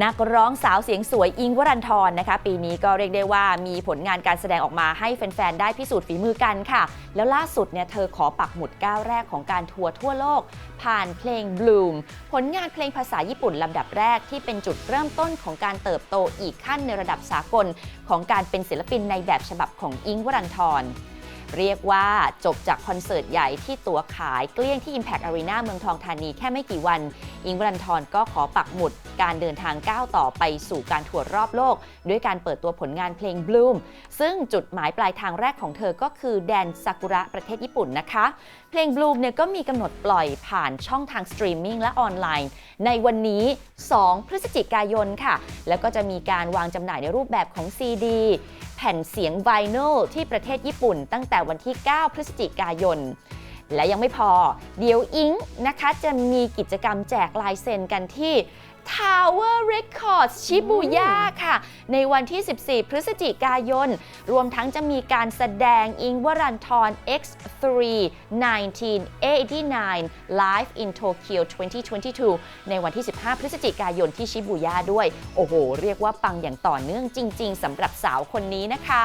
นักร้องสาวเสียงสวยอิงวรันทรนะคะ ปีนี้ก็เรียกได้ว่ามีผลงานการแสดงออกมาให้แฟน ๆ ได้พิสูจน์ฝีมือกันค่ะ แล้วล่าสุดเนี่ยเธอขอปักหมุดก้าวแรกของการทัวร์ทั่วโลก ผ่านเพลง Bloom ผลงานเพลงภาษาญี่ปุ่นลำดับแรกที่เป็นจุดเริ่มต้นของการเติบโตอีกขั้นในระดับสากล ของการเป็นศิลปินในแบบฉบับของอิงวรันทร เรียกว่าจบจากคอนเสิร์ตใหญ่ที่ตั๋วขายเกลี้ยงที่ Impact Arena เมืองทองธานีแค่ไม่กี่วัน อิงวรันทรก็ขอปักหมุดการเดินทางก้าวต่อไปสู่การทัวร์รอบโลก ด้วยการเปิดตัวผลงานเพลง Bloom ซึ่งจุดหมายปลายทางแรกของเธอก็คือแดนซากุระประเทศญี่ปุ่นนะคะ เพลง Bloom เนี่ยก็มีกำหนดปล่อยผ่านช่องทางสตรีมมิ่งและออนไลน์ ในวันนี้ 2 พฤศจิกายนค่ะ แล้วก็จะมีการวางจำหน่ายในรูปแบบของ CD แผ่นเสียงไวนิลที่ประเทศญี่ปุ่น ตั้งแต่วันที่ 9 พฤศจิกายน และยังไม่พอ เดี๋ยวอิงนะคะจะมีกิจกรรมแจกลายเซ็นกันที่ Tower Records ชิบูย่าค่ะ ในวันที่ 14 พฤศจิกายน รวมทั้งจะมีการแสดงอิงวรันทร X3 1989 Live in Tokyo 2022 ในวันที่ 15 พฤศจิกายนที่ชิบูย่าด้วย โอ้โห เรียกว่าปังอย่างต่อเนื่องจริง ๆสำหรับสาวคนนี้นะคะ